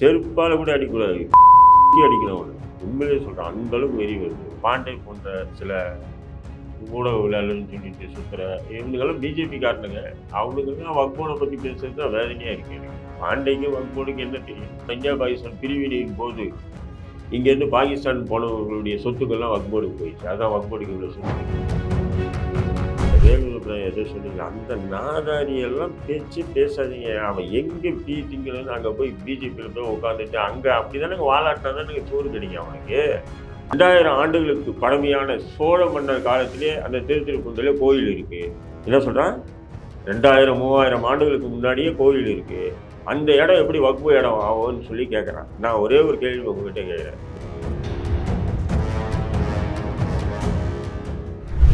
செருப்பால் கூட அடிக்கூடாது அடிக்கிறவன். உண்மையிலே சொல்கிறேன் அந்த அளவுக்கு வெறி வருது. பாண்டே போன்ற சில ஊடகவியலாளர்னு சொல்லிட்டு சுற்றுற இவங்களும் பிஜேபி காரணங்க. அவங்களுக்கெல்லாம் வக்போனை பற்றி பேசுறது தான் வேதனையாக இருக்கு. எனக்கு பாண்டேக்கு வக்போனுக்கு என்ன தெரியும்? பஞ்சாப் பாகிஸ்தான் பிரிவினையின் போது இங்கேருந்து பாகிஸ்தான் போனவர்களுடைய சொத்துக்கள்லாம் வக்போர்டுக்கு போயிடுச்சு. அதான் வக்போர்டுக்கு இவ்வளோ சொத்து. சொல்கிறேன் எதை சொல்கிறீங்க அந்த நாதாரியெல்லாம் பேச்சு பேசாதீங்க. அவன் எங்கே பீ அங்கே போய் பிஜேபியில் போய் உட்காந்துட்டு அங்கே அப்படி தானே வாலாட்டினா நீங்கள் சோறு கிடைக்கும் அவனுக்கு. ரெண்டாயிரம் ஆண்டுகளுக்கு பழமையான சோழ மன்னர் காலத்திலே அந்த திருத்திருக்குந்திலே கோயில் இருக்குது என்ன சொல்கிறான் ரெண்டாயிரம் மூவாயிரம் ஆண்டுகளுக்கு முன்னாடியே கோயில் இருக்குது அந்த இடம் எப்படி வகுப்பு இடம் ஆகும்னு சொல்லி கேட்குறான் நான் ஒரே ஒரு கேள்வி உங்ககிட்ட கேட்குறேன்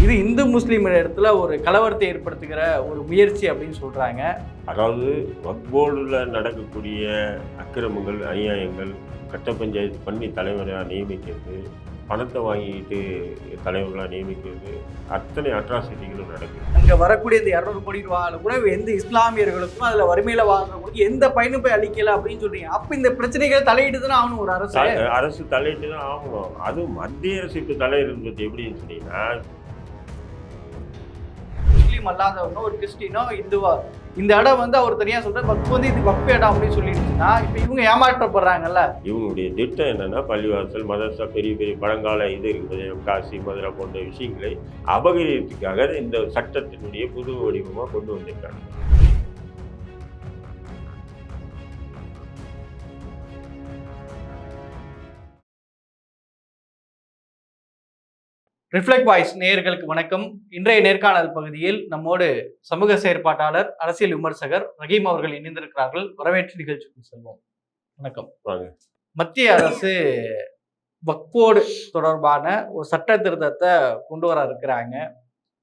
இது இந்து முஸ்லீம் இடத்துல ஒரு கலவரத்தை ஏற்படுத்துகிற ஒரு முயற்சி அப்படின்னு சொல்றாங்க. அதாவது வக்போர்டில் நடக்கக்கூடிய அக்கிரமங்கள் அநியாயங்கள் கட்ட பஞ்சாயத்து பண்ணி தலைவராக நியமிக்கிறது பணத்தை வாங்கிட்டு தலைவர்களாக நியமிக்கிறது அத்தனை அட்ராசிட்டிகளும் நடக்குது. அங்க வரக்கூடிய இந்த இரநூறு கோடி ரூபாயில கூட எந்த இஸ்லாமியர்களுக்கும் அதுல வறுமையில வாழ்றவங்களுக்கு எந்த பயனும் போய் அளிக்கல அப்படின்னு சொல்றீங்க. அப்ப இந்த பிரச்சனைகள் தலையிட்டு தானே ஆகணும் ஒரு அரசு. அரசு தலையிட்டு தான் ஆகணும். அதுவும் மத்திய அரசு இப்போ தலையிடுறது எப்படின்னு சொன்னீங்கன்னா முஸ்லீம் அல்லாதவனோ ஒரு கிறிஸ்டினோ இந்துவா இந்த இடம் வந்து அவர் தனியா சொல்றாரு பக் வந்து இது பக்கு இடம் அப்படின்னு சொல்லிடுச்சுன்னா இப்ப இவங்க ஏமாற்றப்படுறாங்கல்ல? இவங்களுடைய திட்டம் என்னன்னா பள்ளிவாசல் மதரசா பெரிய பெரிய பழங்கால இது இருக்குது காசி மதுரை போன்ற விஷயங்களை அபகரிக்கிறதுக்காக இந்த சட்டத்தினுடைய புது வடிவமாக கொண்டு வந்திருக்காங்க. ரிஃப்ளெக்ட் வாய்ஸ் நேயர்களுக்கு வணக்கம். இன்றைய நேர்காணல் பகுதியில் நம்மோடு சமூக செயற்பாட்டாளர் அரசியல் விமர்சகர் ரஹீம் அவர்கள் இணைந்திருக்கிறார்கள். வரவேற்று நிகழ்ச்சிக்கு செல்வோம். வணக்கம். மத்திய அரசு வக்போர்டு தொடர்பான ஒரு சட்ட திருத்தத்தை கொண்டு வர இருக்கிறாங்க.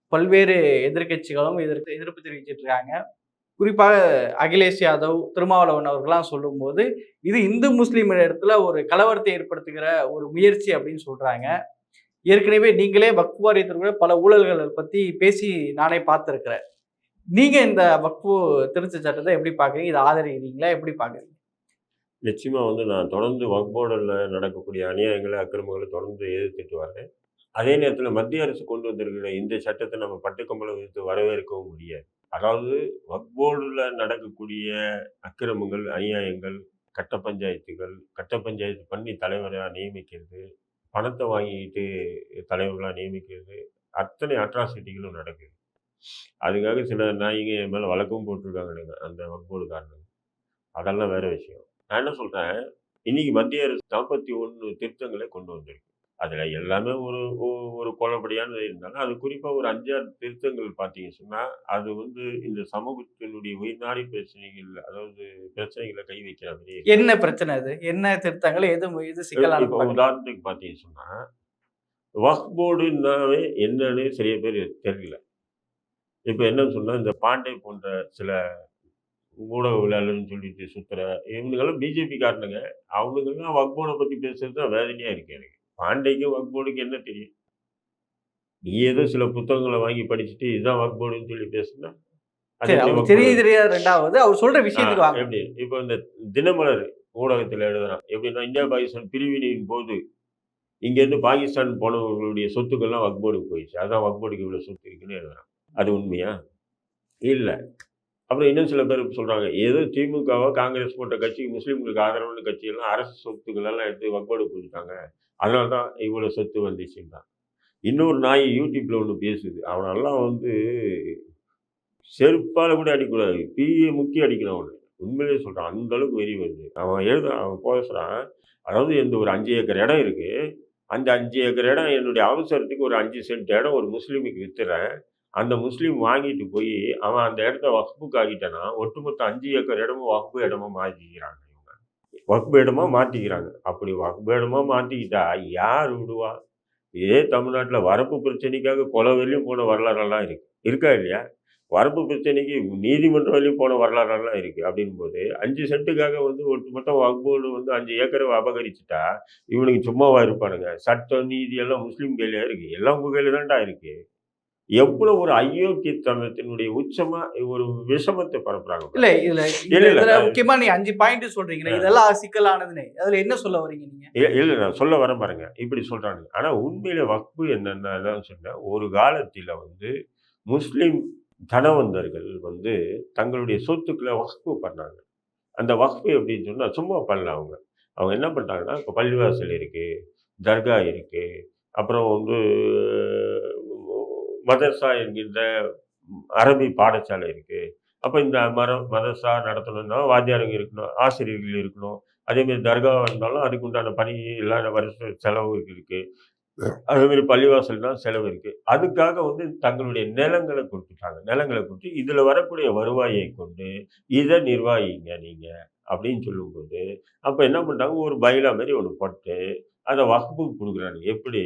பல்வேறு எதிர்க்கட்சிகளும் இதற்கு எதிர்ப்பு தெரிவிச்சிட்டு இருக்காங்க. குறிப்பாக அகிலேஷ் யாதவ் திருமாவளவன் அவர்கள்லாம் சொல்லும்போது இது இந்து முஸ்லீம் இடத்துல ஒரு கலவரத்தை ஏற்படுத்துகிற ஒரு முயற்சி அப்படின்னு சொல்றாங்க. ஏற்கனவே நீங்களே வக்ஃபு வாரியத்திற்கு கூட பல ஊழல்களை பற்றி பேசி நானே பார்த்துருக்கிறேன். நீங்கள் இந்த வக்ஃபு திருத்த சட்டத்தை எப்படி பார்க்குறீங்க? இதை ஆதரிக்கிறீங்களா? எப்படி பார்க்குறீங்க? நிச்சயமாக வந்து நான் தொடர்ந்து வக்போர்டில் நடக்கக்கூடிய அநியாயங்களை அக்கிரமங்களை தொடர்ந்து எதிர்த்துட்டு வரேன். அதே நேரத்தில் மத்திய அரசு கொண்டு வந்திருக்கிற இந்த சட்டத்தை நம்ம பட்டுக்கம்பளம் வைத்து வரவேற்கவும் முடியாது. அதாவது வக்போர்டில் நடக்கக்கூடிய அக்கிரமங்கள் அநியாயங்கள் கட்ட பஞ்சாயத்துகள் கட்ட பஞ்சாயத்து பண்ணி தலைவராக நியமிக்கிறது பணத்தை வாங்கிக்கிட்டு தலைவர்களாக நியமிக்கிறது. அத்தனை அட்ராசிட்டிகளும் நடக்குது. அதுக்காக சில நாய்ங்க என் மேலே வழக்கம் போட்டிருக்காங்க அந்த வகுப்போடு காரணம். அதெல்லாம் வேறு விஷயம். நான் என்ன சொல்கிறேன் இன்றைக்கி மத்திய அரசு நாற்பத்தி ஒன்று திருத்தங்களை கொண்டு வந்திருக்கு. அதில் எல்லாமே ஒரு ஒரு குழப்படியானது இருந்தாலும் அது குறிப்பாக ஒரு அஞ்சாறு திருத்தங்கள் பார்த்தீங்க சொன்னால் அது வந்து இந்த சமூகத்தினுடைய உயிர்நாடி பிரச்சனைகள் அதாவது பிரச்சனைகளை கை வைக்கிற மாதிரி என்ன பிரச்சனை அது? என்ன திருத்தங்கள்? எது எது சிக்கலான? உதாரணத்துக்கு பார்த்தீங்க சொன்னால் வக்ஃப் போர்டுனாவே என்னன்னு சரியா பேர் தெரியல. இப்போ என்னன்னு சொன்னால் இந்த பாண்டே போன்ற சில ஊடகவியலாளர்னு சொல்லிட்டு சுற்றுற இவங்களுக்கெல்லாம் பிஜேபி காரணங்க அவங்களுக்கெல்லாம் வக்ஃப் போர்டை பற்றி பேசுறது தான் வேதனையாக இருக்கு எனக்கு. பாண்டேக்கும் வக்ஃப் போர்டுக்கு என்ன தெரியும்? நீ ஏதோ சில புத்தகங்களை வாங்கி படிச்சுட்டு இதுதான் வக்ஃப் போர்டுன்னு சொல்லி பேசுனா தெரிய? தெரியாத ரெண்டாவது? அவர் சொல்ற விஷயத்துக்கு வாங்க. எப்படி? இப்போ இந்த தினமலர் ஊடகத்தில் எழுதுறான். எப்படின்னா இந்தியா பாகிஸ்தான் பிரிவினையின் போது இங்கேருந்து பாகிஸ்தான் போனவர்களுடைய சொத்துக்கள்லாம் வக்போர்டுக்கு போயிடுச்சு. அதான் வக்போர்டுக்கு இவ்வளோ சொத்து இருக்குன்னு எழுதுறான். அது உண்மையா? இல்லை. அப்புறம் இன்னும் சில பேர் சொல்கிறாங்க ஏதோ திமுகவோ காங்கிரஸ் போன்ற கட்சி முஸ்லீம்களுக்கு ஆதரவான கட்சியெல்லாம் அரசு சொத்துக்களெல்லாம் எடுத்து வக்கோடு கொடுத்தாங்க அதனால தான் இவ்வளோ சொத்து வந்துச்சுன்னா இன்னொரு நாய் யூடியூப்பில் ஒன்று பேசுது. அவனெல்லாம் வந்து செருப்பால் கூட அடிக்கூடாது பிஏ முக்கி அடிக்கணும் அவனு. உண்மையிலே சொல்கிறான் அந்த அளவுக்கு வெறி வருது. அவன் எழுத அவன் பேசுகிறான் அதாவது எந்த ஒரு அஞ்சு ஏக்கர் இடம் இருக்குது அந்த அஞ்சு ஏக்கர் இடம் என்னுடைய அவசரத்துக்கு ஒரு அஞ்சு சென்ட் இடம் ஒரு முஸ்லீமுக்கு விற்றுறேன் அந்த முஸ்லீம் வாங்கிட்டு போய் அவன் அந்த இடத்த வக்புக்கு ஆகிட்டானா ஒட்டுமொத்த அஞ்சு ஏக்கர் இடமும் வக்பு இடமா மாற்றிக்கிறாங்க இவங்க. வக்பு இடமா மாற்றிக்கிறாங்க அப்படி வக்பு இடமா மாற்றிக்கிட்டா யார் விடுவா? இதே தமிழ்நாட்டில் வரப்பு பிரச்சனைக்காக கொலை வரையும் போன வரலாறெல்லாம் இருக்கு. இருக்கா இல்லையா? வரப்பு பிரச்சனைக்கு நீதிமன்றம் வரையும் போன வரலாறெல்லாம் இருக்குது அப்படின் போது அஞ்சு சென்ட்டுக்காக வந்து ஒட்டுமொத்த வகுப்போடு வந்து அஞ்சு ஏக்கரை அபகரிச்சுட்டா இவனுக்கு சும்மாவா இருப்பானுங்க? சட்டம் நீதி எல்லாம் முஸ்லீம் கையில இருக்குது எல்லாம் உங்கள் கையில தான்டா இருக்குது எவ்வளவு ஒரு அயோக்கியத்தனத்தினுடைய உச்சமா ஒரு விஷமத்தை பரப்புறாங்க இல்ல இதுல இதுல முக்கியமா நீ அஞ்சு பாயிண்ட் சொல்றீங்களே இதெல்லாம் சிக்கலானதுன்னு அதுல என்ன சொல்ல வரீங்க நீங்க? இல்ல நான் சொல்ல வரேன் பாருங்க. இப்படி சொல்றாங்க ஆனா உண்மையில வக்பு என்னன்னா தான் சொன்னேன் ஒரு காலத்தில வந்து முஸ்லிம் தனவந்தர்கள் வந்து தங்களுடைய சொத்துக்களை வக்ஃபு பண்ணாங்க. அந்த வக்ஃபு எப்படின்னு சொன்னா சும்மா பண்ணல அவங்க. அவங்க என்ன பண்ணிட்டாங்கன்னா இப்போ பள்ளிவாசல் இருக்கு தர்கா இருக்கு அப்புறம் வந்து மதர்சா என்கின்ற அரபி பாடசாலை இருக்கு. அப்போ இந்த மர மதர்சா நடத்தணும்னா வாத்தியாருங்க இருக்கணும் ஆசிரியர்கள் இருக்கணும். அதே மாதிரி தர்கா இருந்தாலும் அதுக்கு உண்டான பணி எல்லாம் வருஷ செலவு இருக்கு. அதே மாதிரி பள்ளிவாசல்னா செலவு இருக்கு. அதுக்காக வந்து தங்களுடைய நிலங்களை கொடுத்துட்டாங்க. நிலங்களை கொடுத்து இதுல வரக்கூடிய வருவாயை கொண்டு இதை நிர்வாகிங்க நீங்க அப்படின்னு சொல்லும்போது அப்ப என்ன பண்ணிட்டாங்க ஒரு பைலா மாதிரி ஒன்று போட்டு அதை வகுப்புக்கு கொடுக்குறாங்க எப்படி?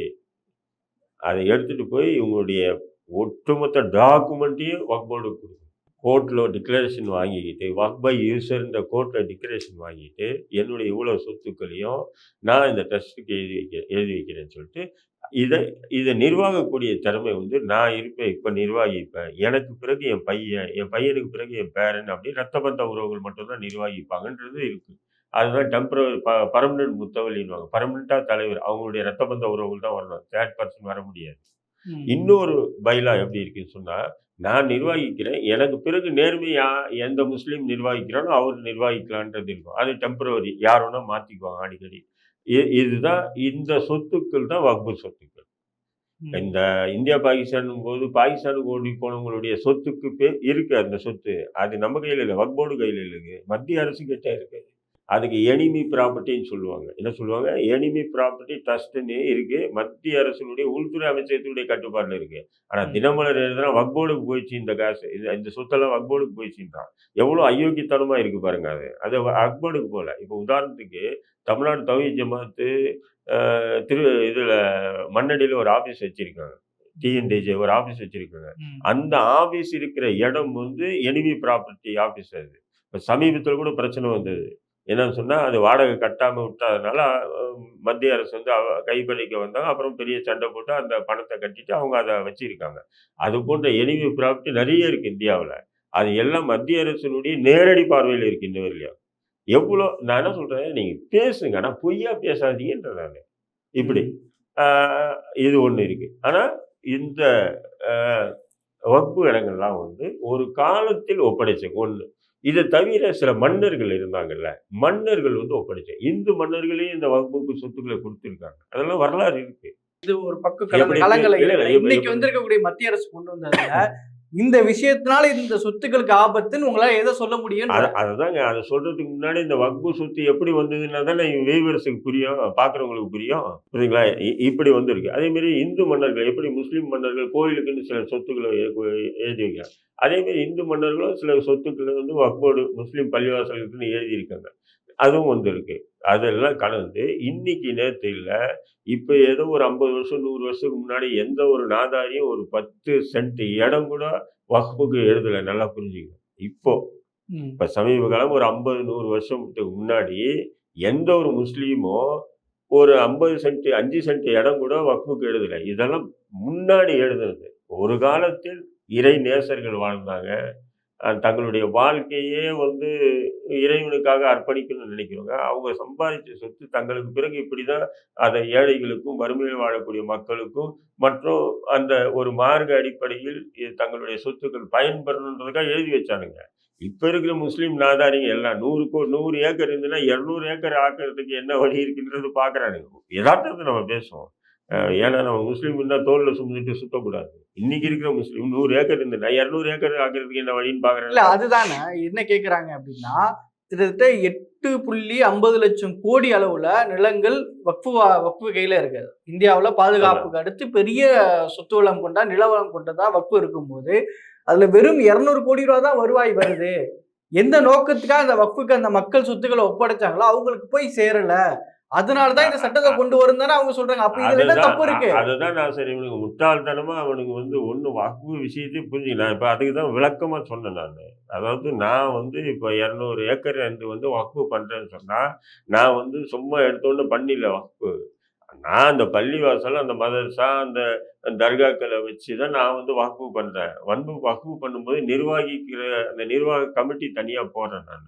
அதை எடுத்துட்டு போய் இவங்களுடைய ஒட்டுமொத்த டாக்குமெண்ட்டையும் ஒர்க் போர்டுக்கு கொடுக்கணும் கோர்ட்டில் டிக்ளரேஷன் வாங்கிக்கிட்டு ஒர்க் பை யூசர்ன்ற கோர்ட்டில் டிக்ளரேஷன் வாங்கிட்டு என்னுடைய இவ்வளோ சொத்துக்களையும் நான் இந்த ட்ரஸ்ட்டுக்கு எழுதி வைக்க எழுதி வைக்கிறேன்னு சொல்லிட்டு இதை இதை நிர்வாகக்கூடிய திறமை வந்து நான் இருப்பேன் இப்போ நிர்வாகிப்பேன். எனக்கு பிறகு என் பையன் என் பையனுக்கு பிறகு என் பேரன் அப்படி ரத்த பந்த உறவுகள் மட்டும்தான் நிர்வாகிப்பாங்கன்றது இருக்குது அதுதான் டெம்பரவரி ப பர்மனன்ட் முத்தவழின்வாங்க பர்மனெண்ட்டாக தலைவர் அவங்களுடைய ரத்த பந்த உறவுகள் தான் வரணும். தேர்ட் பர்சன் வர முடியாது. இன்னொரு பைலா எப்படி இருக்குன்னு சொன்னா நான் நிர்வகிக்கிறேன் எனக்கு பிறகு நேர்மையா எந்த முஸ்லீம் நிர்வகிக்கிறானோ அவர் நிர்வகிக்கலான்றது இருக்கும். அது டெம்பரவரி யார் வேணா மாத்திக்குவாங்க அடிக்கடி. இதுதான் இந்த சொத்துக்கள் தான் வக்பு சொத்துக்கள். இந்த இந்தியா பாகிஸ்தான் போது பாகிஸ்தானுக்கு ஓடி போனவங்களுடைய சொத்துக்கு பே இருக்கு அந்த சொத்து. அது நம்ம கையில் இல்லை வக்போர்டு கையில் இல்லைங்க. மத்திய அரசு கிட்ட இருக்கு. அதுக்கு எனிமி ப்ராப்பர்ட்டின்னு சொல்லுவாங்க. என்ன சொல்லுவாங்க? எனிமி ப்ராப்பர்ட்டி ட்ரஸ்ட்னு இருக்கு. மத்திய அரசினுடைய உள்துறை அமைச்சகத்தினுடைய கட்டுப்பாட்டில் இருக்கு. ஆனா ம். தினமலர் எழுதுனா வக்போர்டுக்கு போயிடுச்சு இந்த காசு. இது- இந்த சொத்தெல்லாம் வக்போர்டுக்கு போயிடுச்சுன்றான். எவ்வளவு அயோக்கியத்தனமா இருக்கு பாருங்க அது. அது வக்போர்டுக்கு போல. இப்போ உதாரணத்துக்கு தமிழ்நாடு தவி ஜமாத்து திரு இதுல மண்ணடியில் ஒரு ஆபீஸ் வச்சிருக்காங்க. டிஎன்டிஜே ஒரு ஆபீஸ் வச்சிருக்காங்க. அந்த ஆபீஸ் இருக்கிற இடம் வந்து எனிமி ப்ராப்பர்ட்டி ஆபீஸ் அது. இப்போ சமீபத்தில் கூட பிரச்சனை வந்தது. என்னன்னு சொன்னால் அது வாடகை கட்டாமல் விட்டதுனால மத்திய அரசு வந்து அவ- கைப்பறிக்க வந்தாங்க. அப்புறம் பெரிய சண்டை போட்டு அந்த பணத்தை கட்டிட்டு அவங்க அதை வச்சிருக்காங்க. அது போன்ற எனிமி ப்ராப்பர்ட்டி நிறைய இருக்கு இந்தியாவில். அது எல்லாம் மத்திய அரசினுடைய நேரடி பார்வையில் இருக்கு இந்த வரையிலும். எவ்வளோ நான் என்ன சொல்றேன் நீங்க பேசுங்க. ஆனால் பொய்யா பேசாதீங்கன்ற நான். இப்படி. இது ஒன்று இருக்கு. ஆனால் இந்த வகுப்பு இடங்கள்லாம் வந்து ஒரு காலத்தில் ஒப்படைச்ச ஒன்று இதை தவிர சில மன்னர்கள் இருந்தாங்கல்ல மன்னர்கள் வந்து ஒப்படைச்ச இந்து மன்னர்களே இந்த வகுப்புக்கு சொத்துக்களை கொடுத்துருக்காங்க. அதெல்லாம் வரலாறு இருக்கு. இது ஒரு பக்கம் கலங்கலை இன்னைக்கு வந்திருக்கக்கூடிய மத்திய அரசு கொண்டு வந்ததுல இந்த விஷயத்தினால இந்த சொத்துக்களுக்கு ஆபத்துன்னு உங்களால எதை சொல்ல முடியும் அதுதாங்க. அதை சொல்றதுக்கு முன்னாடி இந்த வக்பு சொத்து எப்படி வந்ததுன்னா தானே வேவரசுக்கு புரியும் பார்க்குறவங்களுக்கு புரியும். புரியுங்களா இ- இப்படி வந்திருக்கு. அதே மாதிரி இந்து மன்னர்கள் எப்படி முஸ்லீம் மன்னர்கள் கோயிலுக்குன்னு சில சொத்துக்களை எழுதி வைக்கிறாங்க அதே மாதிரி இந்து மன்னர்களும் சில சொத்துக்களை வந்து வக்போடு முஸ்லீம் பள்ளிவாசலுக்குன்னு எழுதியிருக்காங்க. அதுவும் வந்திருக்கு. அதெல்லாம் கலந்து இன்னைக்கு நேற்று இல்லை இப்போ ஏதோ ஒரு ஐம்பது வருஷம் நூறு வருஷத்துக்கு முன்னாடி எந்த ஒரு நாதாரியும் ஒரு பத்து சென்ட் இடம் கூட வக்புக்கு எழுதலை நல்லா புரிஞ்சுக்கணும். இப்போ. இப்போ சமீப காலம் ஒரு ஐம்பது நூறு வருஷத்துக்கு முன்னாடி எந்த ஒரு முஸ்லீமோ ஒரு ஐம்பது சென்ட் அஞ்சு சென்ட் இடம் கூட வக்ஃபுக்கு எழுதலை. இதெல்லாம் முன்னாடி எழுதுனது. ஒரு காலத்தில் இறை நேசர்கள் வாழ்ந்தாங்க. தங்களுடைய வாழ்க்கையே வந்து இறைவனுக்காக அர்ப்பணிக்கணும்னு நினைக்கிறவங்க அவங்க சம்பாதிச்ச சொத்து தங்களுக்கு பிறகு இப்படி தான் அதை ஏழைகளுக்கும் வறுமையில் வாழக்கூடிய மக்களுக்கும் மற்றும் அந்த ஒரு மார்க்க அடிப்படையில் தங்களுடைய சொத்துக்கள் பயன்பெறணுன்றதுக்காக எழுதி வச்சானுங்க. இப்போ இருக்கிற முஸ்லீம் நாதாரிங்க எல்லாம் நூறுக்கோ நூறு ஏக்கர் இருந்துன்னா இரநூறு ஏக்கர் ஆக்கிறதுக்கு என்ன வழி இருக்குன்றது பார்க்குறானுங்க யதார்த்தத்தை நம்ம பேசுவோம். ஏன்னா நம்ம முஸ்லீம்னா தோல்ல சுமந்துட்டு சுத்தக்கூடாது. இன்னைக்கு இருக்கிற முஸ்லீம் நூறு ஏக்கர் இருந்துன்னா இரநூறு ஏக்கர் ஆக்கிறதுக்கு என்ன வழின்னு இல்ல பார்க்குறாங்க அதுதானே. என்ன கேக்குறாங்க அப்படின்னா கிட்டத்தட்ட எட்டு புள்ளி ஐம்பது லட்சம் கோடி அளவுல நிலங்கள் வக்ஃபு வக்ஃபு கையில இருக்கு. இந்தியாவுல பாதுகாப்புக்கு அடுத்து பெரிய சொத்து வளம் கொண்டா நிலவளம் கொண்டதா வக்ஃபு இருக்கும்போது அதுல வெறும் இருநூறு கோடி ரூபா தான் வருவாய் வருது. எந்த நோக்கத்துக்காக அந்த வக்ஃபுக்கு அந்த மக்கள் சொத்துக்களை ஒப்படைச்சாங்களோ அவங்களுக்கு போய் சேரல. அதனாலதான் இந்த சட்டத்தை கொண்டு வரும் தானே அவங்க சொல்றாங்க. அப்ப இதுல என்ன தப்பு இருக்கு? அதுதான் நான் சரி இவனுக்கு முட்டாள்தனமா அவனுக்கு வந்து ஒண்ணு வக்பு விஷயத்தை புரிஞ்சு நான் இப்ப அதுக்கு தான் விளக்கமா சொன்னேன் நான். அதாவது நான் வந்து இப்போ இரநூறு ஏக்கர் ரெண்டு வந்து வக்பு பண்றேன்னு சொன்னா நான் வந்து சும்மா எடுத்தோன்னு பண்ணில வக்பு நான் அந்த பள்ளிவாசல் அந்த மதரசா அந்த தர்காக்களை வச்சு தான் நான் வந்து வக்ஃபு பண்றேன். வந்து வக்ஃபு பண்ணும்போது நிர்வாகிக்கிற அந்த நிர்வாக கமிட்டி தனியா போடுறேன் நான்.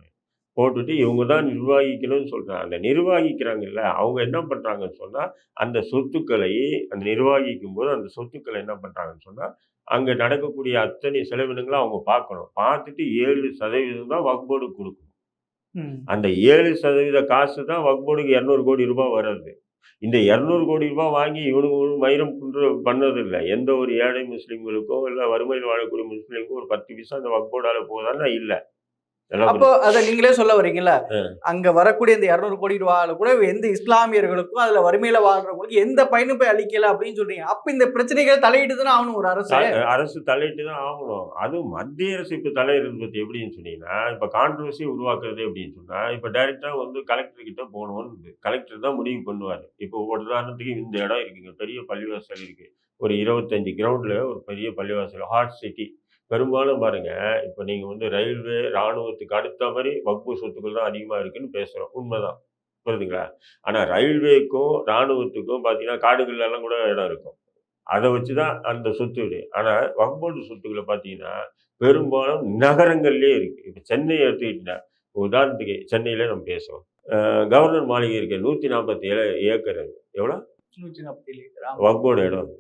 போட்டுட்டு இவங்க தான் நிர்வகிக்கணும்னு சொல்றேன் அந்த நிர்வகிக்கிறாங்கல்ல அவங்க என்ன பண்றாங்கன்னு சொன்னா அந்த சொத்துக்களை அந்த நிர்வகிக்கும் போது அந்த சொத்துக்களை என்ன பண்றாங்கன்னு சொன்னா அங்க நடக்கக்கூடிய அத்தனை செலவினங்களும் அவங்க பார்க்கணும். பார்த்துட்டு ஏழு சதவீதம் தான் வக்ஃப் போர்டு கொடுக்கணும். அந்த ஏழு சதவீத காசு தான் வக்ஃப் போர்டுக்கு இரநூறு கோடி ரூபாய் வர்றது. இந்த இரநூறு கோடி ரூபாய் வாங்கி இவனுங்க ஒரு மயிரம் புன்று பண்ணதில்லை. எந்த ஒரு ஏழை முஸ்லீம்களுக்கோ இல்லை வறுமையில் வாழக்கூடிய முஸ்லீமுக்கோ ஒரு பத்து பைசா அந்த வக்ஃப் போர்டால போதான்னா இல்லை. அப்போ அத நீங்களே சொல்ல வரீங்கல்ல. அங்க வரக்கூடிய இந்த இருநூறு கோடி ரூபாயில கூட எந்த இஸ்லாமியர்களுக்கும் அதுல வறுமையில வாழ்றவங்களுக்கு எந்த பயனும் போய் அளிக்கல அப்படின்னு சொல்றீங்க. அப்ப இந்த பிரச்சனைகள் தலையிட்டு தானே ஆகணும் ஒரு அரசு. அரசு தலையிட்டு தான் ஆகணும். அதுவும் மத்திய அரசு இப்போ தலையிடுறது பற்றி எப்படின்னு சொன்னீங்கன்னா இப்போ கான்ட்ரவர்சி உருவாக்குறது எப்படின்னு சொன்னா இப்போ டைரக்டா வந்து கலெக்டர் கிட்ட போகணும்னு கலெக்டர் தான் முடிவு பண்ணுவார். இப்போ ஒரு உதாரணத்துக்கு இந்த இடம் இருக்குங்க. பெரிய பள்ளிவாசல் இருக்கு. ஒரு இருபத்தஞ்சு கிரவுண்ட்ல ஒரு பெரிய பள்ளிவாசல் ஹாட் சிட்டி பெரும்பாலும் பாருங்க இப்போ நீங்க வந்து ரயில்வே ராணுவத்துக்கு அடுத்த மாதிரி வகுப்பு சொத்துக்கள் தான் அதிகமா இருக்குன்னு பேசுறோம். உண்மைதான். புரியுதுங்களா? ஆனா ரயில்வேக்கும் ராணுவத்துக்கும் பார்த்தீங்கன்னா காடுகள்ல எல்லாம் கூட இடம் இருக்கும். அதை வச்சு தான் அந்த சொத்து இருக்கு. ஆனால் வக்போர்டு சொத்துக்களை பார்த்தீங்கன்னா பெரும்பாலும் நகரங்கள்லேயே இருக்கு. இப்போ சென்னை எடுத்துக்கிட்டீங்கன்னா உதாரணத்துக்கு சென்னையில நம்ம பேசுவோம். கவர்னர் மாளிகை இருக்கு நூற்றி நாற்பத்தி ஏழு ஏக்கர் அது. எவ்வளோ? நூற்றி நாற்பத்தி ஏழு. வக்போர்டு இடம்.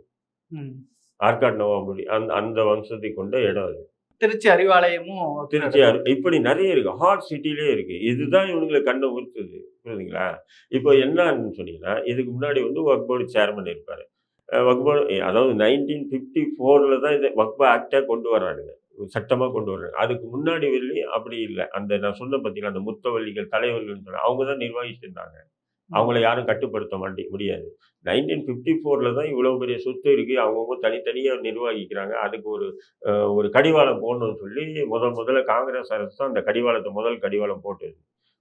ஆற்காடு நவாபுடி அந்த அந்த வம்சத்தை கொண்ட இடம் அது. திருச்சி அறிவாலயமும் திருச்சி இப்படி நிறைய இருக்கு. ஹாட் சிட்டிலே இருக்கு. இதுதான் இவனுங்களை கண்ணை உறுத்துது புரியுதுங்களா? இப்போ என்னன்னு சொன்னீங்கன்னா இதுக்கு முன்னாடி வந்து ஒர்க் போர்டு சேர்மன் இருப்பாரு. ஒர்க் போர்டு அதாவது நைன்டீன் ஃபிஃப்டி ஃபோரில் தான் இதை ஒர்க் ஆக்டாக கொண்டு வர்றானுங்க சட்டமாக கொண்டு வர்றாங்க அதுக்கு முன்னாடி வரலையும் அப்படி இல்லை. அந்த நான் சொன்ன பார்த்தீங்கன்னா அந்த முத்தவல்லிகள் தலைவர்கள்னு சொன்ன அவங்க தான் நிர்வகிச்சுட்டு இருந்தாங்க அவங்கள யாரும் கட்டுப்படுத்த மாட்டி முடியாது. நைன்டீன் ஃபிஃப்டி ஃபோரில் தான் இவ்வளோ பெரிய சொத்து இருக்குது அவங்கவுங்க தனித்தனியாக நிர்வகிக்கிறாங்க. அதுக்கு ஒரு ஒரு கடிவாளம் போடணும்னு சொல்லி முதல் முதல்ல காங்கிரஸ் அரசு தான் அந்த கடிவாளத்தை முதல் கடிவாளம் போட்டு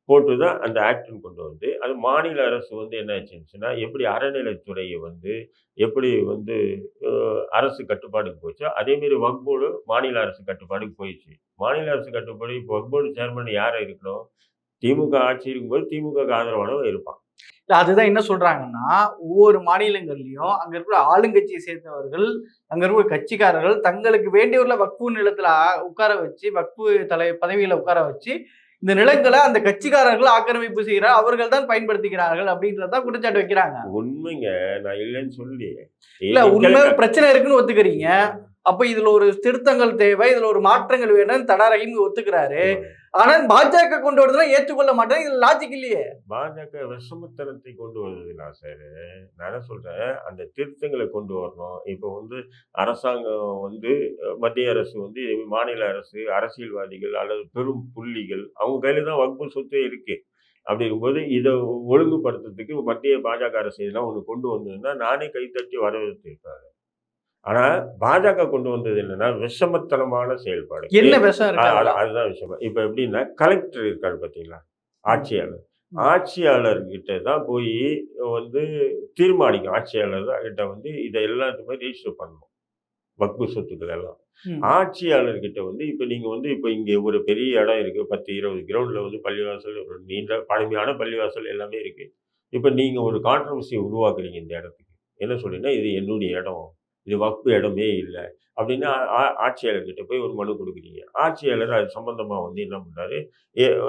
போட்டு தான் அந்த ஆக்ட்னு கொண்டு வந்து அது மாநில அரசு வந்து என்ன ஆச்சுன்னா எப்படி அறநிலைத்துறையை வந்து எப்படி வந்து அரசு கட்டுப்பாடுக்கு போச்சோ அதேமாரி வக்போர்டு மாநில அரசு கட்டுப்பாடுக்கு போயிடுச்சு. மாநில அரசு கட்டுப்பாடு இப்போ வக்போர்டு சேர்மன் யாரை இருக்கணும்? திமுக ஆட்சி இருக்கும்போது திமுக ஆதரவானவன் இருப்பான். இல்ல, அதுதான் என்ன சொல்றாங்கன்னா ஒவ்வொரு மாநிலங்கள்லயும் அங்க இருக்கிற ஆளுங்கட்சியை சேர்ந்தவர்கள் அங்க இருக்கிற கட்சிக்காரர்கள் தங்களுக்கு வேண்டியவர்ல வக்பு நிலத்துல உட்கார வச்சு வக்பு தலை பதவியில உட்கார வச்சு இந்த நிலங்களை அந்த கட்சிக்காரர்கள் ஆக்கிரமிப்பு செய்கிறார் அவர்கள் தான் பயன்படுத்திக்கிறார்கள் அப்படின்றதான் குற்றச்சாட்டு வைக்கிறாங்க. உண்மைங்க. நான் இல்லைன்னு சொல்லி இல்ல உண்மை பிரச்சனை இருக்குன்னு ஒத்துக்கிறீங்க. அப்ப இதுல ஒரு திருத்தங்கள் தேவை இதுல ஒரு மாற்றங்கள் வேணும்னு தடா ரஹீம் ஒத்துக்கிறாரு. ஆனா பாஜக கொண்டு வரதுல ஏற்றுக்கொள்ள மாட்டேன் இதுல லாஜிக் இல்லையே. பாஜக விஷமத்தனத்தை கொண்டு வருது நான் சார் நான் என்ன சொல்றேன் அந்த திருத்தங்களை கொண்டு வரணும். இப்போ வந்து அரசாங்கம் வந்து மத்திய அரசு வந்து மாநில அரசு அரசியல்வாதிகள் அல்லது பெரும் புள்ளிகள் அவங்க கையில தான் வகுப்பு சொத்தே இருக்கு. அப்படிங்கும்போது இதை ஒழுங்குபடுத்துறதுக்கு மத்திய பாஜக அரசு இதெல்லாம் ஒன்று கொண்டு வந்ததுன்னா நானே கைத்தட்டி வரவேற்றிருப்பேன் ஆனா பாஜக கொண்டு வந்தது என்னன்னா விஷமத்தனமான செயல்பாடு. என்ன விஷம்? அதுதான் விஷயம் இப்போ எப்படின்னா கலெக்டர் இருக்காரு பார்த்தீங்களா ஆட்சியாளர். ஆட்சியாளர்கிட்ட தான் போய் வந்து தீர்மானிக்கும். ஆட்சியாளர் தான் கிட்ட வந்து இதை எல்லாத்துக்குமே ரெஜிஸ்டர் பண்ணணும். வக்பு சொத்துக்கள் எல்லாம். ஆட்சியாளர்கிட்ட வந்து இப்போ நீங்கள் வந்து இப்போ இங்கே ஒரு பெரிய இடம் இருக்குது பத்து இருபது கிரவுண்டில் வந்து பள்ளிவாசல் ஒரு நீண்ட பழமையான பள்ளிவாசல் எல்லாமே இருக்குது இப்போ நீங்கள் ஒரு கான்ட்ரவர்சி உருவாக்குறீங்க இந்த இடத்துக்கு. என்ன சொல்றீங்கன்னா இது என்னுடைய இடம். இது வக்பு இடமே இல்லை. அப்படின்னு ஆட்சியாளர்கிட்ட போய் ஒரு மனு கொடுக்குறீங்க. ஆட்சியாளர் அது சம்பந்தமாக வந்து என்ன பண்ணுறாரு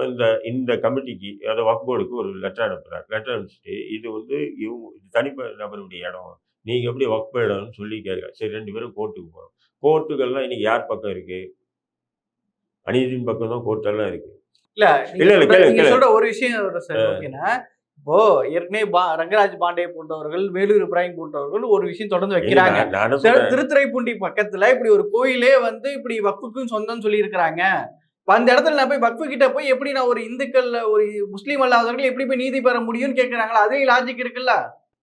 இந்த இந்த கமிட்டிக்கு அதாவது வக்ஃப் போர்டுக்கு ஒரு லெட்டர் அனுப்புறாரு. லெட்டர் அனுப்பிச்சிட்டு இது வந்து இவங்க இது தனிப்பட்ட நபருடைய இடம். நீங்கள் எப்படி வக்ஃப் இடம்னு சொல்லி கேட்குறேன் சரி ரெண்டு பேரும் கோர்ட்டுக்கு போகிறோம் கோர்ட்டுகள்லாம் இன்னைக்கு யார் பக்கம் இருக்கு? அநீதியின் பக்கம் தான் கோர்ட்டெல்லாம் இருக்கு. இல்ல இல்ல, இல்ல, ஒரு விஷயம் சார். ஓகேனா இப்போ ஏற்கனவே பா ரங்கராஜ் பாண்டே போன்றவர்கள் வேலூர் இப்ராஹிம் போன்றவர்கள் ஒரு விஷயம் தொடர்ந்து வைக்கிறாங்க. திருத்துறைப்பூண்டி பக்கத்துல இப்படி ஒரு கோயிலே வந்து இப்படி வக்ஃபுக்கும் சொந்தம் சொல்லி இருக்கிறாங்க அந்த இடத்துல நான் போய் வக்ஃபு கிட்ட போய் எப்படி நான் ஒரு இந்துக்கள் ஒரு முஸ்லீம் அல்லாதவர்கள் எப்படி போய் நீதி பெற முடியும்னு கேக்குறாங்களா அதே லாஜிக் இருக்குல்ல.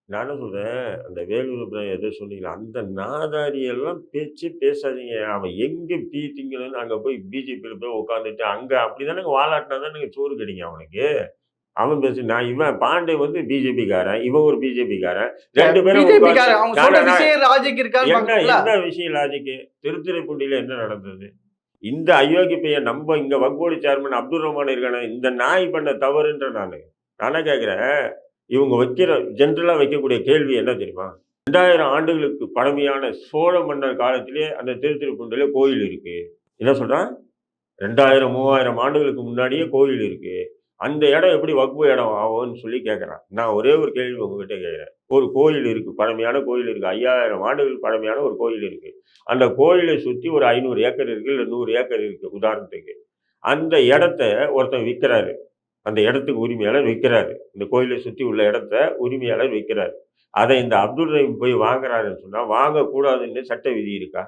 நான் என்ன சொல்றேன் அந்த வேலூர் எதோ சொன்னீங்களா அந்த நாதாரி எல்லாம் பேச்சு பேசாதீங்க. அவன் எங்க பீ திங்கலன்னு அங்க போய் பிஜேபியில் போய் உட்காந்துட்டு அங்க அப்படிதானே வாலாட்டினா தான் எனக்கு சோறு கிடைக்கும் அவனுக்கு. அவன் பேசு நான் இவன் பாண்டே வந்து பிஜேபி காரன் இவன் ஒரு பிஜேபி காரன் ரெண்டு பேரும் என்ன விஷயம் லாஜிக்கு திருத்துறைப்பூண்டியில என்ன நடந்தது? இந்த அயோக்கி பையன் நம்ம இங்க வக்போர்டு சேர்மன் அப்துல் ரஹ்மான் இருக்கானே இந்த நாய் பண்ண தவறுன்ற நான். நானே கேட்குறேன் இவங்க வைக்கிற ஜென்ரலாக வைக்கக்கூடிய கேள்வி என்ன தெரியுமா? ரெண்டாயிரம் ஆண்டுகளுக்கு பழமையான சோழ மன்னர் காலத்திலே அந்த திருத்திருப்பூண்டில கோயில் இருக்கு. என்ன சொல்றான்? ரெண்டாயிரம் மூவாயிரம் ஆண்டுகளுக்கு முன்னாடியே கோயில் இருக்கு. அந்த இடம் எப்படி வக்பு இடம் ஆகும்னு சொல்லி கேட்குறான் நான் ஒரே ஒரு கேள்வி உங்ககிட்ட கேட்குறேன் ஒரு கோயில் இருக்குது பழமையான கோயில் இருக்குது ஐயாயிரம் ஆண்டுகள் பழமையான ஒரு கோயில் இருக்குது அந்த கோயிலை சுற்றி ஒரு ஐநூறு ஏக்கர் இருக்குது இல்லை நூறு ஏக்கர் இருக்குது உதாரணத்துக்கு. அந்த இடத்த ஒருத்தன் விற்கிறாரு அந்த இடத்துக்கு உரிமையாளர் விற்கிறாரு இந்த கோயிலை சுற்றி உள்ள இடத்த உரிமையாளர் விற்கிறாரு அதை இந்த அப்துல் ரஹீம் போய் வாங்குறாருன்னு சொன்னால் வாங்கக்கூடாதுன்னு சட்ட விதி இருக்கா?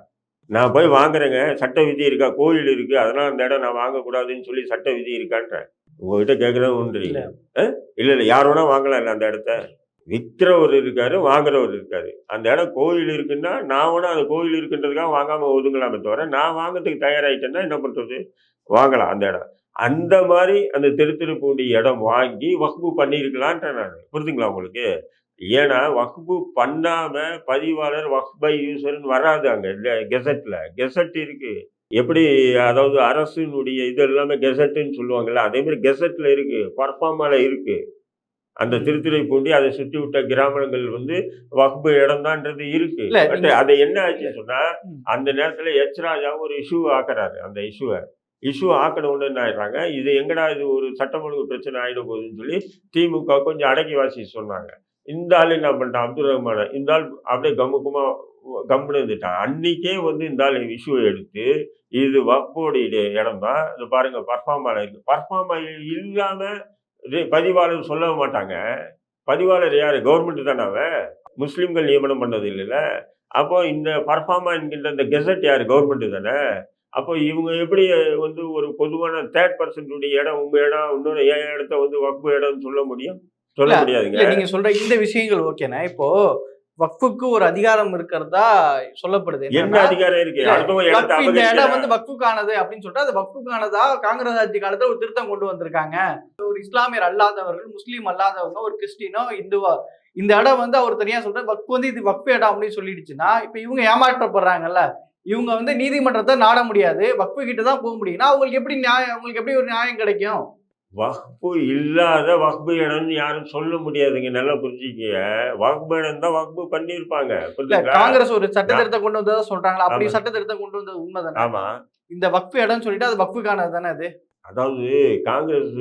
நான் போய் வாங்குறேங்க. சட்ட விதி இருக்கா? கோயில் இருக்குது அதனால் அந்த இடம் நான் வாங்கக்கூடாதுன்னு சொல்லி சட்ட விதி இருக்கான்றேன் உங்ககிட்ட கேட்குறது ஒன்று இல்ல. இல்லை இல்லை. யார் வேணா வாங்கலாம் இல்லை அந்த இடத்த. விற்கிறவர் இருக்காரு வாங்குறவர் இருக்காரு. அந்த இடம் கோயில் இருக்குன்னா நான் வேணா அந்த கோயில் இருக்குன்றதுக்காக வாங்காம ஒதுங்கலாமே தவிர நான் வாங்கறதுக்கு தயாராகிட்டேன்னா என்ன பண்றது? வாங்கலாம் அந்த இடம். அந்த மாதிரி அந்த திருத்திருப்பூண்டி இடம் வாங்கி வக்பு பண்ணியிருக்கலான்ட்டேன் நான். புரிதுங்களா உங்களுக்கு? ஏன்னா வக்பு பண்ணாம பதிவாளர் வக்பை யூசர்னு வராது அங்க. இல்ல கெசட்ல. கெசட் இருக்கு. எப்படி அதாவது அரசினுடைய இது எல்லாமே கெசட்டுன்னு சொல்லுவாங்கல்ல அதே மாதிரி கெசட்ல இருக்கு பர்ஃபார்மால இருக்கு. அந்த திருத்துறைப்பூண்டி அதை சுற்றி விட்ட கிராமங்கள் வந்து வக்பு இடம்தான்றது இருக்கு. பட் அதை என்ன ஆச்சுன்னு சொன்னா. அந்த நேரத்துல எச் ராஜா ஒரு இஷ்யூ ஆக்குறாரு அந்த இஷ்யூவை. இஷ்யூ ஆக்கின உடனே என்ன ஆயிடுறாங்க இது எங்கடா இது ஒரு சட்டம் ஒழுங்கு பிரச்சனை ஆயிட போகுதுன்னு சொல்லி திமுக கொஞ்சம் அடக்கி வாசி சொன்னாங்க. இந்த ஆள் என்ன பண்ணிட்டான் அப்துல் ரஹ்மான? இந்த ஆள் அப்படியே கம்முக்குமா கம்முன்னு இருந்துட்டான். அன்னைக்கே வந்து இந்த ஆள் இஷ்யூவை எடுத்து இது வக்போடைய இடம் தான் இது பாருங்க பர்ஃபார்மால இருக்கு பர்ஃபார்மா இல்லாம பதிவாளர் சொல்ல மாட்டாங்க. பதிவாளர் யாரு? கவர்மெண்ட் தானே அவன்? முஸ்லிம்கள் நியமனம் பண்ணது இல்லைல்ல அப்போ இந்த பர்ஃபார்மா என்கின்ற இந்த கெசட் யார்? கவர்மெண்ட் தானே? அப்போ இவங்க எப்படி வந்து ஒரு பொதுவான தேர்ட் பர்சன்டுடைய இடம் உங்க இடம் இன்னொரு என் இடத்த வந்து வக்பு இடம்னு சொல்ல முடியும்? சொல்ல முடியாதுங்க. இல்ல நீங்க சொல்ற இந்த விஷயங்கள் ஓகேண்ணா இப்போ வக்ஃபுக்கு ஒரு அதிகாரம் இருக்கிறதா சொல்லப்படுது என்ன அதிகாரம் இருக்கு? இந்த இடம் வந்து வக்ஃபுக்கானது அப்படின்னு சொல்லிட்டு அது வக்ஃபுக்கானதா காங்கிரஸ் ஆட்சி காலத்துல ஒரு திருத்தம் கொண்டு வந்திருக்காங்க. ஒரு இஸ்லாமியர் அல்லாதவர்கள் முஸ்லீம் அல்லாதவங்க ஒரு கிறிஸ்டினோ இந்துவா இந்த இடம் வந்து அவர் தனியா சொல்றாரு வக்ஃப் வந்து இது வக்ஃபு இடம் அப்படின்னு சொல்லிடுச்சுன்னா இப்ப இவங்க ஏமாற்றப்படுறாங்கல்ல இவங்க வந்து நீதிமன்றத்தை நாட முடியாது வக்ஃபு கிட்ட தான் போக முடியும்னா அவங்களுக்கு எப்படி நியாயம் அவங்களுக்கு எப்படி ஒரு நியாயம் கிடைக்கும்? வக்பு இல்லாத வக்பு இடம்னு யாரும் சொல்ல முடியாதுங்க. நல்லா புரிஞ்சுக்கங்க. வக்பு இடம் தான் வக்பு பண்ணியிருப்பாங்க. காங்கிரஸ் ஒரு சட்ட திருத்தம் கொண்டு வந்ததா சொல்றாங்களா? அப்படி. சட்ட திருத்தம் கொண்டு வந்தது உண்மைதானே? ஆமா. இந்த வக்ஃபு இடம்னு சொல்லிட்டு அது வக்ஃபுக்கானது தானே அது? அதாவது காங்கிரஸ்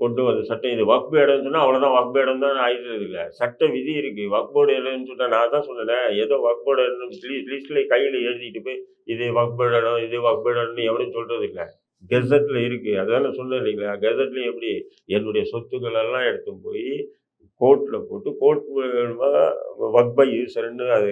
கொண்டு வந்த சட்டம் இது. வக்பு இடம்னு சொன்னா அவ்வளவுதான். வக்பு இடம் தான் ஆயிடுறது இல்ல சட்ட விதி இருக்கு. வக்போடு இடம்னு சொன்னா நான் தான் சொன்னேன். ஏதோ வக்போடு இடம் லிஸ்ட்ல கையில எழுதிட்டு போய் இது வக்பு இடம் இது வக்பு இடம்னு எவனும் சொல்றது இல்ல கெசட்டில் இருக்குது அதான் சொன்னேன் இல்லைங்களா? கெசட்லேயும் எப்படி? என்னுடைய சொத்துக்கள் எல்லாம் எடுத்து போய் கோர்ட்டில் போட்டு கோர்ட் ஒர்க் வக்பை யூசர்னு அது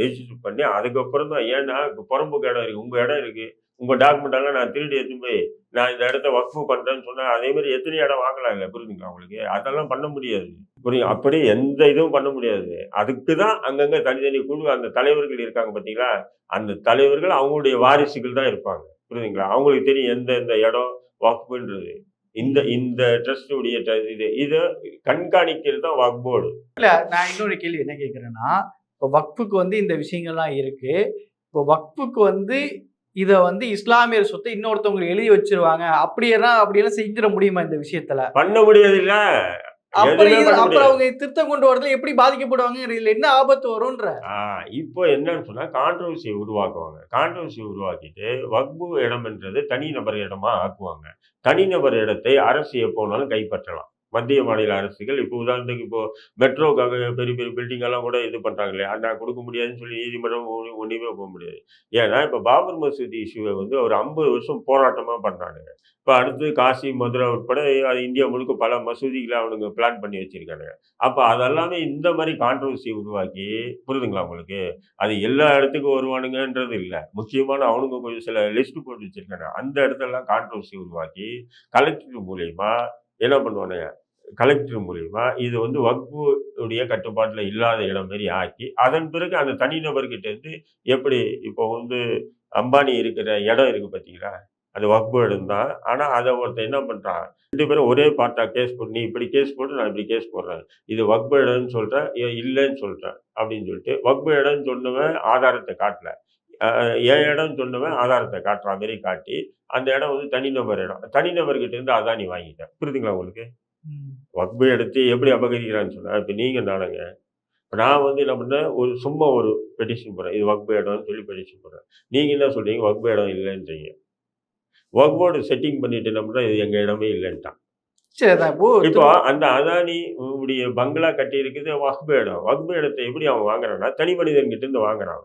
ரெஜிஸ்டர் பண்ணி அதுக்கப்புறம் தான் ஏன்னா இப்போ புறம்புக்கு இடம் இருக்குது உங்கள் இடம் இருக்குது உங்கள் டாக்குமெண்ட்டெல்லாம் நான் திருடி எடுத்து போய் நான் இந்த இடத்த வக்ஃபு பண்ணுறேன்னு சொன்னால் அதே மாதிரி எத்தனை இடம் வாங்கலாம் இல்லை புரியுதுங்களா உங்களுக்கு? அதெல்லாம் பண்ண முடியாது. புரியும் அப்படி எந்த இதுவும் பண்ண முடியாது. அதுக்கு தான் அங்கங்கே தனித்தனி குழு அந்த தலைவர்கள் இருக்காங்க பார்த்தீங்களா அந்த தலைவர்கள் அவங்களுடைய வாரிசுகள் தான் இருப்பாங்க. புரியுதுங்களா? அவங்களுக்கு தெரியும் எந்த எந்த இடம் வக்ஃபுன்றது இந்த இந்த ட்ரஸ்டுடைய இது இதை கண்காணிக்கிறது தான் வக்ஃப் போர்டு இல்ல நான் இன்னொரு கேள்வி என்ன கேட்குறேன்னா இப்போ வக்ஃபுக்கு வந்து இந்த விஷயங்கள்லாம் இருக்கு. இப்போ வக்ஃபுக்கு வந்து இதை வந்து இஸ்லாமியர் சொத்தை இன்னொருத்தவங்களுக்கு எழுதி வச்சிருவாங்க. அப்படியெல்லாம் அப்படியெல்லாம் செஞ்சிட முடியுமா இந்த விஷயத்துல? பண்ண முடியாது இல்ல அப்புறம். அவங்க திருத்தம் கொண்டு வரதுல எப்படி பாதிக்கப்படுவாங்க என்ன ஆபத்து வரும்ன்ற? இப்போ என்னன்னு சொன்னா கான்ட்ரவர்சியை உருவாக்குவாங்க. கான்ட்ரவர்சியை உருவாக்கிட்டு வக்பு இடம்ன்றது தனிநபர் இடமா ஆக்குவாங்க. தனிநபர் இடத்தை அரசு எப்போனாலும் கைப்பற்றலாம். மத்திய மாநில அரசுகள் இப்போ உதாரணத்துக்கு இப்போ மெட்ரோக்காக பெரிய பெரிய பில்டிங் எல்லாம் கூட இது பண்ணுறாங்க இல்லையா? நான் கொடுக்க முடியாதுன்னு சொல்லி நீதிமன்றம் ஒன்றுமே போக முடியாது. ஏன்னா இப்போ பாபர் மசூதி இஷ்யூவை வந்து ஒரு ஐம்பது வருஷம் போராட்டமாக பண்ணுறானுங்க இப்போ அடுத்து காசி மதுரை உட்பட அது இந்தியா முழுக்க பல மசூதிகளை அவனுங்க பிளான் பண்ணி வச்சிருக்காங்க அப்போ அதெல்லாமே இந்த மாதிரி கான்ட்ரவர்சி உருவாக்கி புரியுதுங்களா உங்களுக்கு? அது எல்லா இடத்துக்கும் வருவானுங்கன்றது இல்லை. முக்கியமான அவனுங்க கொஞ்சம் சில லிஸ்ட் போட்டு வச்சிருக்காங்க அந்த இடத்துலலாம் கான்ட்ரவர்சி உருவாக்கி கலெக்டர் மூலயமா என்ன பண்ணுவானுங்க? கலெக்டர் மூலியமா இது வந்து வக்பு உடைய கட்டுப்பாட்டில் இல்லாத இடம் மாரி ஆக்கி அதன் பிறகு அந்த தனிநபர்கிட்ட இருந்து எப்படி இப்போ வந்து அம்பானி இருக்கிற இடம் இருக்கு பார்த்தீங்களா? அது வக்பு இடம் தான் ஆனால் அதை ஒருத்தன் என்ன பண்ணுறான் ரெண்டு பேரும் ஒரே பார்ட்டா கேஸ் போட்டு நீ இப்படி கேஸ் போட்டு நான் இப்படி கேஸ் போடுறேன். இது வக்பு இடம்னு சொல்கிறேன் இல்லைன்னு சொல்கிறேன் அப்படின்னு சொல்லிட்டு வக்பு இடம்னு சொன்னவன் ஆதாரத்தை காட்டல. என் இடம் சொன்னவன் ஆதாரத்தை காட்டுற மாதிரி காட்டி அந்த இடம் வந்து தனிநபர் இடம். தனிநபர்கிட்ட இருந்து அதான் நீ வாங்கிட்ட. புரியுதுங்களா உங்களுக்கு? வக்பு எடுத்து எப்படி அபகரிக்கிறான்னு சொன்னா இப்போ நீங்கள் நானுங்க இப்போ நான் வந்து என்ன பண்ணேன் ஒரு சும்மா ஒரு பெட்டிஷன் போடுறேன். இது வக்பு இடம்னு சொல்லி பெட்டிஷன் போடுறேன். நீங்கள் என்ன சொல்றீங்க? வக்பு இடம் இல்லைன்றீங்க. வக்போர்டு செட்டிங் பண்ணிட்டு என்ன பண்ணுறோம் இது எங்கள் இடமே இல்லைன்ட்டான். இப்போ அந்த அதானி உடைய பங்களா கட்டி இருக்குது வக்பு இடம். வக்பு இடத்தை எப்படி அவன் வாங்குறான்னா தனி மனிதன்கிட்ட இருந்து வாங்குறான்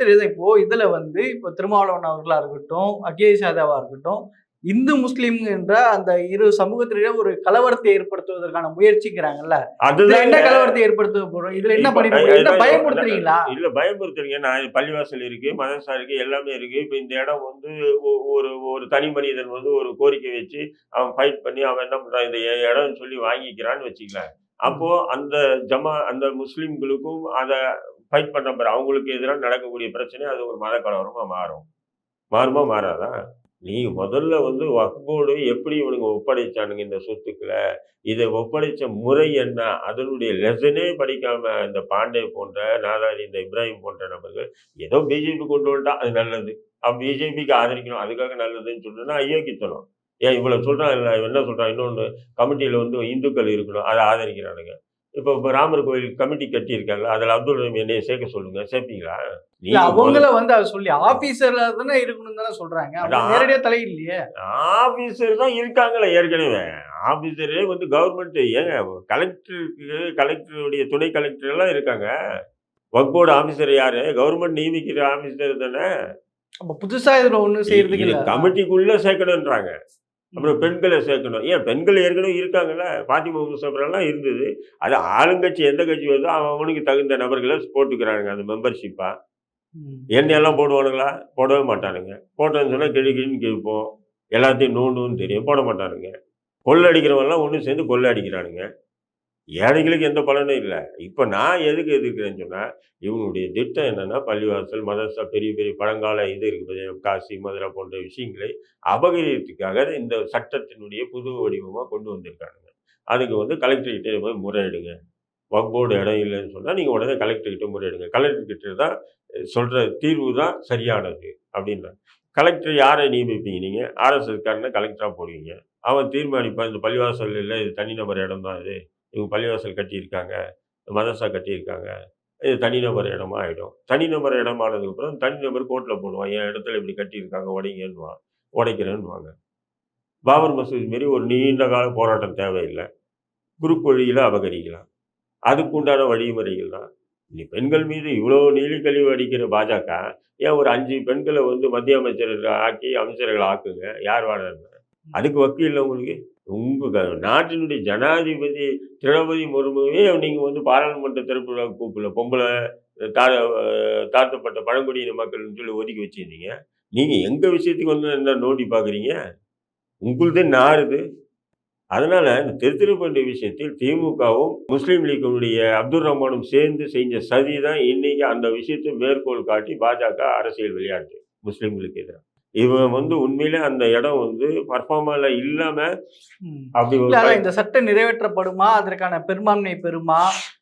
சரி இப்போ இதுல வந்து இப்போ திருமாவளவன் அவர்களா இருக்கட்டும் அகிலேஷ் யாதவா இருக்கட்டும் இந்து முஸ்லீம் என்ற அந்த இரு சமூகத்திலேயே ஒரு கலவரத்தை ஏற்படுத்துவதற்கான முயற்சிக்கிறாங்கல்ல? அதுதான் என்ன கலவரத்தை ஏற்படுத்த போறோம்? இதுல என்ன பண்ணிட்டு? என்ன பயமுறுத்துறீங்களா இல்ல பயமுறுத்துறீங்க. நான் பள்ளிவாசல் இருக்கு மதரசா இருக்கு எல்லாமே இருக்கு. இப்போ இந்த இடம் வந்து ஒரு ஒரு தனி மனிதன் வந்து ஒரு கோரிக்கை வச்சு அவன் ஃபைட் பண்ணி அவன் என்ன பண்றான்? இந்த இடம்னு சொல்லி வாங்கிக்கிறான்னு வச்சுக்கலாம் அப்போ அந்த ஜமா அந்த முஸ்லிம்களுக்கும் அதை ஃபைட் பண்ண பாரு அவங்களுக்கு எதிராக நடக்கக்கூடிய பிரச்சனை அது ஒரு மத கலவரமாக மாறும். மாறுமா மாறாதா? நீ முதல்ல வந்து வக்போர்டு எப்படி இவனுங்க ஒப்படைச்சானுங்க இந்த சொத்துக்களை? இதை ஒப்படைச்ச முறை என்ன? அதனுடைய லெசனே படிக்காம இந்த பாண்டே போன்ற நாதாரி இந்த இப்ராஹிம் போன்ற நபர்கள் ஏதோ பிஜேபி கொண்டு வந்துட்டா அது நல்லது. அவன் பிஜேபிக்கு ஆதரிக்கணும் அதுக்காக நல்லதுன்னு சொல்றேன்னா ஐயோக்கித்தனம். ஏன் இவ்வளோ சொல்கிறான் இல்லை என்ன சொல்கிறான் இன்னொன்று கமிட்டியில் வந்து இந்துக்கள் இருக்கணும் அதை ஆதரிக்கிறானுங்க. இப்போ இப்போ ராமர் கோயில் கமிட்டி கட்டியிருக்காங்க அதில் அப்துல் ரஹீம் என்னைய சேர்க்க சொல்லுங்க. சேர்ப்பீங்களா? அவங்கள வந்து அதை சொல்லி ஆபீசர்ல தானே இருக்கணும் தானே சொல்றாங்க. அவங்க அதான். நேரடியா தலையில்லையே ஆபீசர் தான் இருக்காங்களே ஏற்கனவே. ஆபீசரே வந்து கவர்மெண்ட் ஏங்க கலெக்டருக்கு கலெக்டருடைய துணை கலெக்டர் எல்லாம் இருக்காங்க. ஒர்க் ஆபீசர் யாரு? கவர்மெண்ட் நியமிக்கிற ஆபீசர் தானே? அப்ப புதுசா இதுல ஒண்ணும் செய்யறதுக்கு இல்ல. கமிட்டிக்குள்ள சேர்க்கணுன்றாங்க. அப்புறம் பெண்களை சேர்க்கணும். ஏன் பெண்கள் ஏற்கனவே இருக்காங்கல்ல? பாத்திமா முசப்ரெல்லாம் இருந்தது. அது ஆளுங்கட்சி எந்த கட்சி வருதோ அவன் அவனுக்கு தகுந்த நபர்களை போட்டுக்கிறானுங்க. அந்த மெம்பர்ஷிப்பா ம். எண்ணெயெல்லாம் போடுவானுங்களா? போடவே மாட்டானுங்க. போட்டோன்னு சொன்னால் கிழி கிழின்னு கேட்போம். எல்லாத்தையும் நோண்டுன்னு தெரியும். போட மாட்டானுங்க. கொள்ளை அடிக்கிறவன்லாம் ஒன்று சேர்ந்து கொள்ளை அடிக்கிறானுங்க. ஏழைகளுக்கு எந்த பலனும் இல்லை. இப்போ நான் எதுக்கு எதிர்க்கிறேன்னு சொன்னால் இவங்களுடைய திட்டம் என்னென்னா பள்ளிவாசல் மதரசா பெரிய பெரிய பழங்கால இது இருக்குது காசி மதுரை போன்ற விஷயங்களை அபகரித்துக்காக இந்த சட்டத்தினுடைய புது வடிவமாக கொண்டு வந்திருக்கானுங்க. அதுக்கு வந்து கலெக்டர்கிட்ட போய் முறையிடுங்க. வக்போர்டு இடம் இல்லைன்னு சொன்னால் நீங்கள் உடனே கலெக்டர்கிட்ட முறையிடுங்க. கலெக்டர்கிட்ட தான் சொல்கிற தீர்வு தான் சரியானது அப்படின்றாங்க கலெக்டர் யாரை நியமிப்பீங்க நீங்கள் ஆர்எஸ்எஸ்காரனை கலெக்டராக போடுவீங்க. அவன் தீர்மானிப்பான் இந்த பள்ளிவாசல் இல்லை இது தனிநபர் இடம் தான் இது. இவங்க பள்ளிவாசல் கட்டியிருக்காங்க மதரசா கட்டியிருக்காங்க இது தனிநபர் இடமா ஆகிடும் தனிநபர் இடமானதுக்கப்புறம் தனிநபர் கோர்ட்டில் போடுவான். என் இடத்துல இப்படி கட்டியிருக்காங்க? உடைங்கன்னுவான் உடைக்கிறேன்னுவாங்க. பாபர் மசூதி மாரி ஒரு நீண்ட கால போராட்டம் தேவையில்லை. குறுக்கொழியில் அபகரிக்கலாம். அதுக்கு உண்டான வழிமுறைகள் தான். நீ பெண்கள் மீது இவ்வளோ நீலி கழிவு அடிக்கிற பாஜக ஏன் ஒரு அஞ்சு பெண்களை வந்து மத்திய அமைச்சர்கள் ஆக்கி அமைச்சர்கள் ஆக்குங்க? யார் வாழறது அதுக்கு வக்கீல் இல்லை உங்களுக்கு? உங்கள் நாட்டினுடைய ஜனாதிபதி திரௌபதி முர்முவே நீங்கள் வந்து பாராளுமன்ற திறப்பு கூப்பில் பொம்பளை தா தாழ்த்தப்பட்ட பழங்குடியின மக்கள்னு சொல்லி ஒதுக்கி வச்சிருந்தீங்க. நீங்கள் எங்கள் விஷயத்துக்கு வந்து என்ன நோண்டி பார்க்குறீங்க உங்களுதே நாருது அதனால் இந்த திருத்திருப்பண்டி விஷயத்தில் திமுகவும் முஸ்லீம் லீக்கினுடைய அப்துல் ரஹ்மானும் சேர்ந்து செஞ்ச சதி தான் இன்னைக்கு அந்த விஷயத்தை மேற்கோள் காட்டி பாஜக அரசியல் விளையாட்டு முஸ்லீம்களுக்கு எதிராக இவன் வந்து உண்மையிலே அந்த இடம் வந்து பர்ஃபார்மால இல்லாம. அப்படி இந்த சட்டம் நிறைவேற்றப்படுமா? அதற்கான பெரும்பான்மை பெறுமா?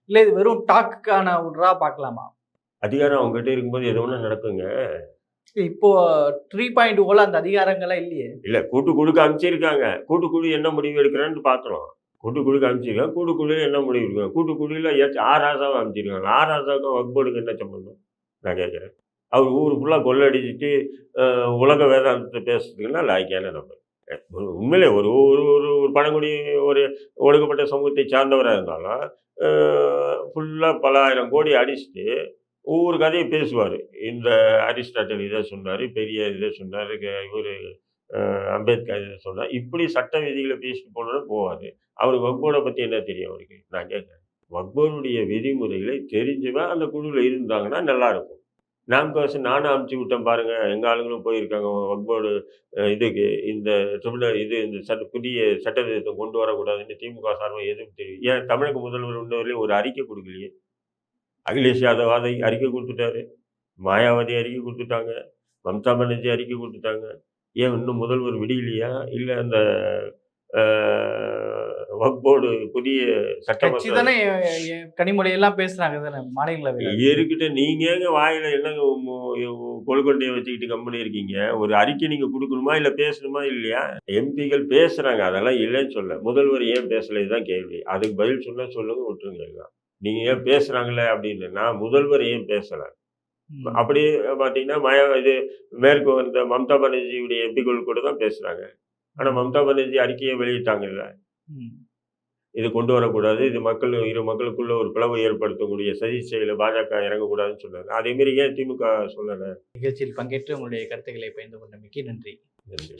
இல்ல இது வெறும் டாக்குக்கான ஒன்றா பார்க்கலாமா? அதிகாரம் அவங்ககிட்ட இருக்கும்போது எது ஒன்று நடக்குங்க. இப்போ த்ரீ பாயிண்ட் ஓல அந்த அதிகாரங்களே இல்லையே? இல்ல கூட்டுக்குழுக்கு அனுப்பிச்சிருக்காங்க கூட்டுக்குழு என்ன முடிவு எடுக்கிறான்னு பார்க்கலாம் கூட்டுக்குழுக்கு அனுப்பிச்சிருக்காங்க கூட்டுக்குழு என்ன முடிவு எடுக்காங்க கூட்டுக்குழுல ஏதாச்சும் ஆர் ஆசாவும் அனுப்பிச்சிருக்காங்க ஆர் ஆசாவுக்கும் வக்போர்டுக்கு என்ன சம்பந்தம்? நான் கேட்குறேன் அவர் ஊர் ஃபுல்லாக கொள்ளடிச்சிட்டு உலக வேதாந்தத்தை பேசுறதுக்குன்னா லாய்க்கான நம்பர் உண்மையிலே ஒரு ஒரு ஒரு ஒரு பழங்குடி ஒரு ஒடுக்கப்பட்ட சமூகத்தை சார்ந்தவராக இருந்தாலும் ஃபுல்லாக பல ஆயிரம் கோடி அடிச்சுட்டு ஒவ்வொரு கதையை பேசுவார். இந்த அரிஸ்டாட்டில் இதை சொன்னார் பெரிய இதை சொன்னார் இவர் அம்பேத்கர் இதை சொன்னார். இப்படி சட்ட விதிகளை பேசிட்டு போனோட போவார். அவருக்கு வக்போனை பற்றி என்ன தெரியும் அவருக்கு? நான் கேட்குறேன். வக்போருடைய விதிமுறைகளை தெரிஞ்சவன் அந்த குழுவில் இருந்தாங்கன்னா நல்லா இருக்கும். நாம் காசு நானும் அமுச்சு விட்டேன் பாருங்க. எங்கள் ஆளுங்களும் போயிருக்காங்க. வக்போர்டு இதுக்கு இந்த ட்ரிபிள் இது இந்த சட்ட புதிய சட்ட விதத்தை கொண்டு வரக்கூடாதுன்னு திமுக சார்பாக எதிர்ப்பு தெரியும் ஏன் தமிழக முதல்வர் இன்னவரையும் ஒரு அறிக்கை கொடுக்கலையே? அகிலேஷ் யாதவ் அதை அறிக்கை கொடுத்துட்டாரு. மாயாவதி அறிக்கை கொடுத்துட்டாங்க. மம்தா பானர்ஜி அறிக்கை கொடுத்துட்டாங்க. ஏன் இன்னும் முதல்வர் விடியலையா இல்லை அந்த அஹ், வக்ஃப் போர்டு புதிய சட்ட கட்சி மசோதா தானே கனிமொழி எல்லாம் பேசுறாங்க தானே இருக்கட்ட நீங்க ஏங்க வாயில என்னங்க கொள்கொண்டையை வச்சுக்கிட்டு கம்பெனி இருக்கீங்க? ஒரு அறிக்கை நீங்க கொடுக்கணுமா இல்ல பேசணுமா இல்லையா? எம்பிகள் பேசுறாங்க அதெல்லாம் இல்லைன்னு சொல்ல. முதல்வர் ஏன் பேசல இதுதான் கேள்வி. அதுக்கு பதில் சொன்னா சொல்லுங்க விட்டுருங்க எல்லாம் நீங்க ஏன் பேசுறாங்களே அப்படின்னு. நான் முதல்வர் ஏன் பேசல? அப்படியே பார்த்தீங்கன்னா மய இது மேற்கு வந்த மம்தா பானர்ஜியுடைய எம்பிக்கள் கூட தான் பேசுறாங்க. ஆனா மம்தா பானர்ஜி அறிக்கையை வெளியிட்டாங்கல்ல? இது கொண்டு வரக்கூடாது. இது மக்கள் இரு மக்களுக்குள்ள ஒரு பிளவு ஏற்படுத்தக்கூடிய சதி செயல பாஜக இறங்கக்கூடாதுன்னு சொன்னாங்க அதே மாதிரி ஏன் திமுக சொல்லலை? நிகழ்ச்சியில் பங்கேற்று உங்களுடைய கருத்துக்களை பகிர்ந்து கொண்டமைக்கு நன்றி நன்றி.